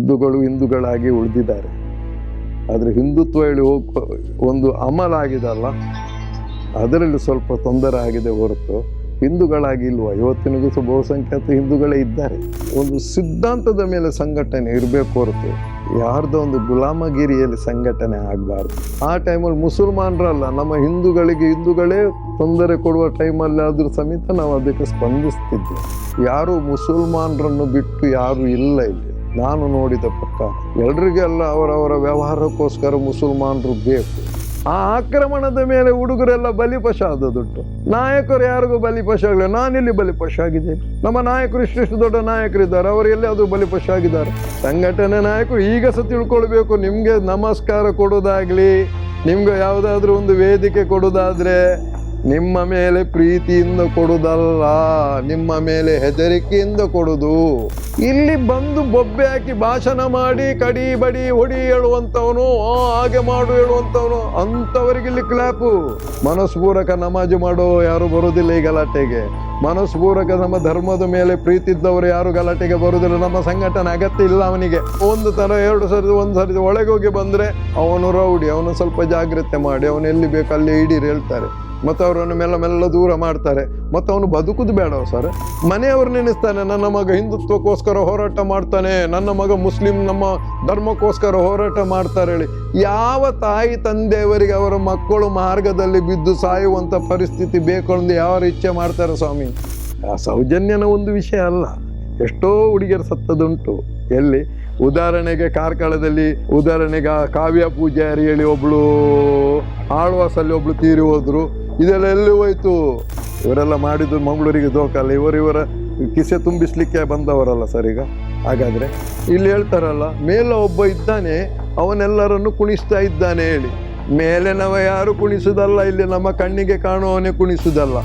ಹಿಂದೂಗಳು ಹಿಂದೂಗಳಾಗಿ ಉಳಿದಿದ್ದಾರೆ. ಆದರೆ ಹಿಂದುತ್ವ ಹೇಳಿ ಹೋಗೋ ಒಂದು ಅಮಲ ಆಗಿದಲ್ಲ ಅದರಲ್ಲಿ ಸ್ವಲ್ಪ ತೊಂದರೆ ಆಗಿದೆ ಹೊರತು ಹಿಂದೂಗಳಾಗಿ ಇಲ್ವಾ? ಇವತ್ತಿನಿಗೂ ಸಹ ಬಹುಸಂಖ್ಯಾತ ಹಿಂದೂಗಳೇ ಇದ್ದಾರೆ. ಒಂದು ಸಿದ್ಧಾಂತದ ಮೇಲೆ ಸಂಘಟನೆ ಇರಬೇಕು ಹೊರತು ಯಾರ್ದೋ ಒಂದು ಗುಲಾಮಗಿರಿಯಲ್ಲಿ ಸಂಘಟನೆ ಆಗಬಾರ್ದು. ಆ ಟೈಮಲ್ಲಿ ಮುಸಲ್ಮಾನರಲ್ಲ, ನಮ್ಮ ಹಿಂದೂಗಳಿಗೆ ಹಿಂದೂಗಳೇ ತೊಂದರೆ ಕೊಡುವ ಟೈಮಲ್ಲಿ ಆದರೂ ಸಮೇತ ನಾವು ಅದಕ್ಕೆ ಸ್ಪಂದಿಸ್ತಿದ್ವಿ. ಯಾರು ಮುಸಲ್ಮಾನರನ್ನು ಬಿಟ್ಟು ಯಾರು ಇಲ್ಲ ಇಲ್ಲಿ. ನಾನು ನೋಡಿದ ಪಕ್ಕ ಎಲ್ರಿಗೆಲ್ಲ ಅವರವರ ವ್ಯವಹಾರಕ್ಕೋಸ್ಕರ ಮುಸಲ್ಮಾನರು ಬೇಕು. ಆ ಆಕ್ರಮಣದ ಮೇಲೆ ಹುಡುಗರೆಲ್ಲ ಬಲಿಪಶ ಆದದುಂಟು ನಾಯಕರು ಯಾರಿಗೂ ಬಲಿಪಶ ಆಗಲಿಲ್ಲ ನಾನಿಲ್ಲಿ ಬಲಿಪಶ ಆಗಿದ್ದೇನೆ ನಮ್ಮ ನಾಯಕರು ಇಷ್ಟಿಷ್ಟು ದೊಡ್ಡ ನಾಯಕರಿದ್ದಾರೆ. ಅವರು ಎಲ್ಲಿಯಾದರೂ ಬಲಿಪಶ ಆಗಿದ್ದಾರೆ ಸಂಘಟನೆ ನಾಯಕರು ಈಗ ಸಹ ತಿಳ್ಕೊಳ್ಬೇಕು. ನಿಮಗೆ ನಮಸ್ಕಾರ ಕೊಡೋದಾಗ್ಲಿ, ನಿಮ್ಗೆ ಯಾವುದಾದ್ರೂ ಒಂದು ವೇದಿಕೆ ಕೊಡೋದಾದ್ರೆ, ನಿಮ್ಮ ಮೇಲೆ ಪ್ರೀತಿಯಿಂದ ಕೊಡುದಲ್ಲ. ನಿಮ್ಮ ಮೇಲೆ ಹೆದರಿಕೆಯಿಂದ ಕೊಡುದು. ಇಲ್ಲಿ ಬಂದು ಬೊಬ್ಬೆ ಹಾಕಿ ಭಾಷಣ ಮಾಡಿ, ಕಡಿ ಬಡಿ ಹೊಡಿ ಹೇಳುವಂಥವನು ಹಾಗೆ ಮಾಡು ಹೇಳುವಂಥವನು ಅಂಥವರಿಗೆ ಇಲ್ಲಿ ಕ್ಲಾಪು ಮನಸ್ಪೂರಕ ನಮಾಜು ಮಾಡೋ ಯಾರು ಬರುವುದಿಲ್ಲ ಈ ಗಲಾಟೆಗೆ. ಮನಸ್ಪೂರಕ ನಮ್ಮ ಧರ್ಮದ ಮೇಲೆ ಪ್ರೀತಿ ಇದ್ದವರು ಯಾರು ಗಲಾಟೆಗೆ ಬರುವುದಿಲ್ಲ ನಮ್ಮ ಸಂಘಟನೆ ಅಗತ್ಯ ಇಲ್ಲ ಅವನಿಗೆ. ಒಂದು ತರ ಎರಡು ಸರಿ, ಒಂದು ಸರಿ ಒಳಗೋಗಿ ಬಂದ್ರೆ ಅವನು ರೌಡಿ, ಅವನು ಸ್ವಲ್ಪ ಜಾಗ್ರತೆ ಮಾಡಿ, ಅವನು ಎಲ್ಲಿ ಬೇಕು ಅಲ್ಲಿ ಇಡೀರಿ ಹೇಳ್ತಾರೆ. ಮತ್ತು ಅವರನ್ನು ಮೆಲ್ಲ ಮೆಲ್ಲ ದೂರ ಮಾಡ್ತಾರೆ. ಮತ್ತು ಅವನು ಬದುಕುದು ಬೇಡ ಸರ್ ಮನೆಯವರು ನೆನೆಸ್ತಾನೆ, ನನ್ನ ಮಗ ಹಿಂದುತ್ವಕ್ಕೋಸ್ಕರ ಹೋರಾಟ ಮಾಡ್ತಾನೆ, ನನ್ನ ಮಗ ಮುಸ್ಲಿಂ, ನಮ್ಮ ಧರ್ಮಕ್ಕೋಸ್ಕರ ಹೋರಾಟ ಮಾಡ್ತಾರೆ ಹೇಳಿ. ಯಾವ ತಾಯಿ ತಂದೆಯವರಿಗೆ ಅವರ ಮಕ್ಕಳು ಮಾರ್ಗದಲ್ಲಿ ಬಿದ್ದು ಸಾಯುವಂಥ ಪರಿಸ್ಥಿತಿ ಬೇಕು ಅಂದು ಯಾವ ಇಚ್ಛೆ ಮಾಡ್ತಾರೆ ಸ್ವಾಮಿ? ಆ ಸೌಜನ್ಯನ ಒಂದು ವಿಷಯ ಅಲ್ಲ. ಎಷ್ಟೋ ಹುಡುಗಿಯರು ಸತ್ತದುಂಟು ಎಲ್ಲಿ? ಉದಾಹರಣೆಗೆ ಕಾರ್ಕಳದಲ್ಲಿ, ಉದಾಹರಣೆಗೆ ಕಾವ್ಯ ಪೂಜಾರಿ ಹೇಳಿ ಒಬ್ಬಳು ಆಳ್ವಾಸಲ್ಲಿ ಒಬ್ಳು ತೀರಿ ಹೋದ್ರು. ಇದೆಲ್ಲ ಎಲ್ಲಿ ಹೋಯ್ತು? ಇವರೆಲ್ಲ ಮಾಡಿದ್ದು ಮಂಗಳೂರಿಗೆ ದೋಕಲ್ಲ ಇವರು ಇವರ ಕಿಸೆ ತುಂಬಿಸ್ಲಿಕ್ಕೆ ಬಂದವರಲ್ಲ ಸರ್ ಈಗ? ಹಾಗಾದ್ರೆ ಇಲ್ಲಿ ಹೇಳ್ತಾರಲ್ಲ, ಮೇಲೆ ಒಬ್ಬ ಇದ್ದಾನೆ, ಅವನೆಲ್ಲರನ್ನು ಕುಣಿಸ್ತಾ ಇದ್ದಾನೆ ಹೇಳಿ. ಮೇಲೆ ನಾವು ಯಾರು ಕುಣಿಸೋದಲ್ಲ, ಇಲ್ಲಿ ನಮ್ಮ ಕಣ್ಣಿಗೆ ಕಾಣುವವನೇ ಕುಣಿಸುದಲ್ಲ.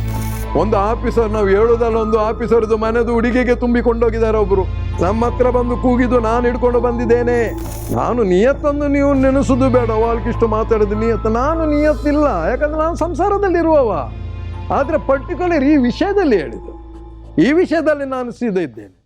ಒಂದು ಆಫೀಸರ್, ನಾವು ಹೇಳುದಲ್ಲ, ಒಂದು ಆಫೀಸರ್ದು ಮನೆದು ಹುಡುಗಿಗೆ ತುಂಬಿಕೊಂಡೋಗಿದ್ದಾರೆ ಒಬ್ರು. ನಮ್ಮ ಹತ್ರ ಬಂದು ಕೂಗಿದ್ದು ನಾನು ಹಿಡ್ಕೊಂಡು ಬಂದಿದ್ದೇನೆ. ನಾನು ನಿಯತ್ತನ್ನು ನೀವು ನೆನೆಸೋದು ಬೇಡ. ವಾಲ್ಕಿಷ್ಟು ಮಾತಾಡೋದು ನಿಯತ್ತು. ನಾನು ನಿಯತ್ತಿಲ್ಲ. ಯಾಕಂದ್ರೆ ನಾನು ಸಂಸಾರದಲ್ಲಿ ಇರುವವ ಆದರೆ ಪರ್ಟಿಕ್ಯುಲರ್ ಈ ವಿಷಯದಲ್ಲಿ ಹೇಳಿದ್ದು. ಈ ವಿಷಯದಲ್ಲಿ ನಾನು ಸೀದ ಇದ್ದೇನೆ.